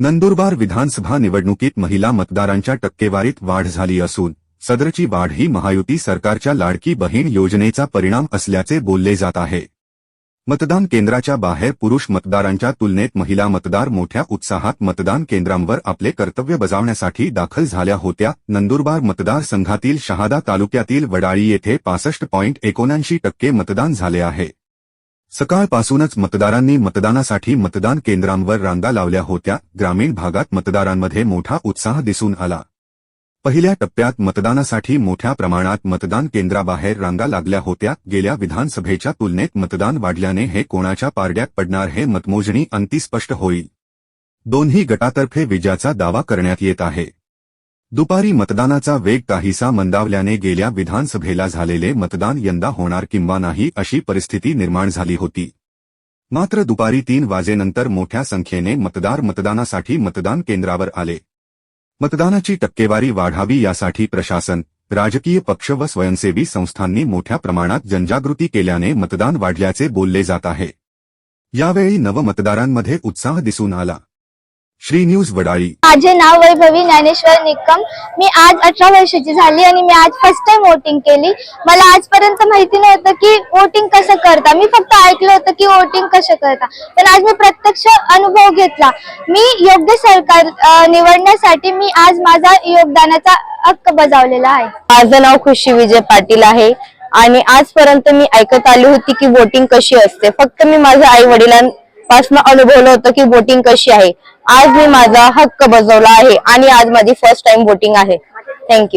नंदुरबार विधानसभा निवडणुकीत महिला मतदारांच्या टक्केवारीत वाढ झाली असून सदरची वाढ ही महायुती सरकारच्या लाडकी बहीण योजनेचा परिणाम असल्याचे बोलले जात आहे. मतदान केंद्राच्या बाहेर पुरुष मतदारांच्या तुलनेत महिला मतदार मोठ्या उत्साहात मतदान केंद्रांवर आपले कर्तव्य बजावण्यासाठी दाखल झाल्या होत्या. नंदुरबार मतदारसंघातील शहादा तालुक्यातील वडाळी येथे पासष्ट पॉईंट एकोणऐंशी टक्के मतदान झाले आहे. सकाळपासूनच मतदारांनी मतदानासाठी मतदान केंद्रांवर रांगा लावल्या होत्या. ग्रामीण भागात मतदारांमध्ये मोठा उत्साह दिसून आला. पहिल्या टप्प्यात मतदानासाठी मोठ्या प्रमाणात मतदान केंद्राबाहेर रांगा लागल्या होत्या. गेल्या विधानसभेच्या तुलनेत मतदान वाढल्याने हे कोणाच्या पारड्यात पडणार हे मतमोजणी अंती स्पष्ट होईल. दोन्ही गटातर्फे विजयाचा दावा करण्यात येत आहे. दुपारी मतदानाचा वेग काहीसा मंदावल्याने गेल्या विधानसभेला झालेले मतदान यंदा होणार किंवा नाही अशी परिस्थिती निर्माण झाली होती. मात्र दुपारी तीन वाजेनंतर मोठ्या संख्येने मतदार मतदानासाठी मतदान केंद्रावर आले. मतदानाची टक्केवारी वाढावी यासाठी प्रशासन राजकीय पक्ष व स्वयंसेवी संस्थांनी मोठ्या प्रमाणात जनजागृती केल्याने मतदान वाढल्याचे बोलले जात आहे. यावेळी नवमतदारांमध्ये उत्साह दिसून आला. श्री न्यूज वडाळी. माझे नाव वैभवी ज्ञानेश्वर निकम मी आज अठरा वर्षाची झाली आणि मी आज फर्स्ट टाइम वोटिंग केली. मला आजपर्यंत माहिती नव्हतं की वोटिंग कसं करता. मी फक्त ऐकलं होतं की वोटिंग कसं करता. पण आज मी प्रत्यक्ष अनुभव घेतला. मी योग्य सरकार निवडण्यासाठी मी आज माझा योगदानाचा हक्क बजावलेला आहे. माझं नाव खुशी विजय पाटील आहे आणि आजपर्यंत मी ऐकत आली होती की वोटिंग कशी असते. फक्त मी माझ्या आई वडिलांपासून अनुभवलं होतं की वोटिंग कशी आहे. आज मी माझा हक्क बजावला आहे आणि आज माझी फर्स्ट टाइम वोटिंग आहे. Thank you